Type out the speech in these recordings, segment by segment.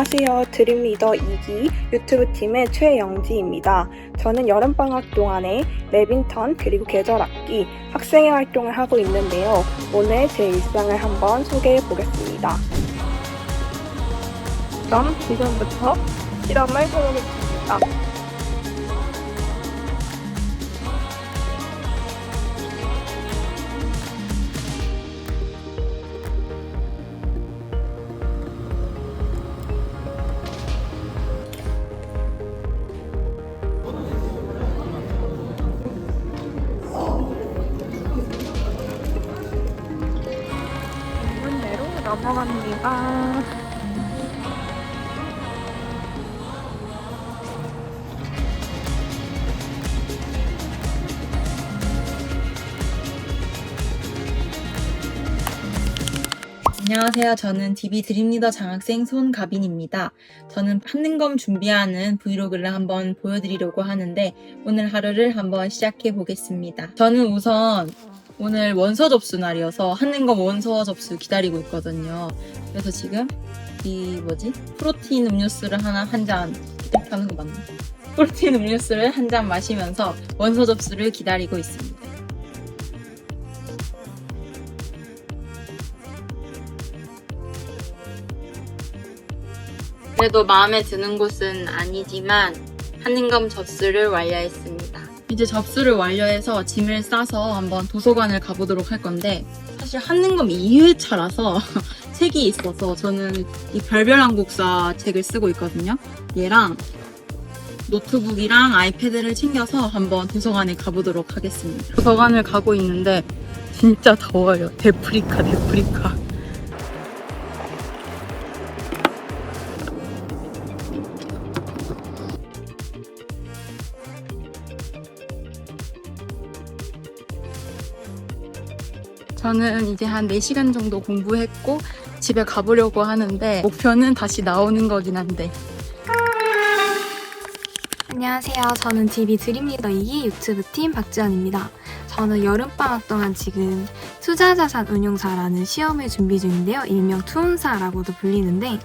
안녕하세요. 드림리더 2기 유튜브 팀의 최영지입니다. 저는 여름방학 동안에 레빈턴 그리고 계절학기 학생회 활동을 하고 있는데요. 오늘 제 일상을 한번 소개해 보겠습니다. 그럼 지금부터 실험을 해보겠습니다. 넘어갑니다. 안녕하세요. 저는 DB 드림리더 장학생 손가빈입니다. 저는 한능검 준비하는 브이로그를 한번 보여드리려고 하는데 오늘 하루를 한번 시작해 보겠습니다. 저는 우선 오늘 원서 접수 날이어서 한능검 원서 접수 기다리고 있거든요. 그래서 지금 이 뭐지 프로틴 음료수를 하나 한 잔 이렇게 하는 거 맞나? 프로틴 음료수를 한 잔 마시면서 원서 접수를 기다리고 있습니다. 그래도 마음에 드는 곳은 아니지만 한인검 접수를 완료했습니다. 이제 접수를 완료해서 짐을 싸서 한번 도서관을 가보도록 할 건데 사실 한능검 2회차라서 책이 있어서 저는 이 별별한국사 책을 쓰고 있거든요. 얘랑 노트북이랑 아이패드를 챙겨서 한번 도서관에 가보도록 하겠습니다. 도서관을 가고 있는데 진짜 더워요. 데프리카, 데프리카. 저는 이제 한 4시간 정도 공부했고 집에 가보려고 하는데 목표는 다시 나오는 거긴 한데 안녕하세요. 저는 DB 드림리더 2기 유튜브 팀 박지연입니다. 저는 여름방학 동안 지금 투자자산 운용사라는 시험을 준비 중인데요. 일명 투운사라고도 불리는데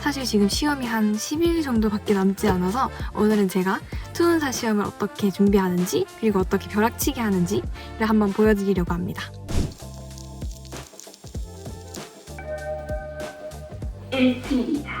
사실 지금 시험이 한 10일 정도밖에 남지 않아서 오늘은 제가 투운사 시험을 어떻게 준비하는지 그리고 어떻게 벼락치기 하는지를 한번 보여드리려고 합니다. 1팀입니다.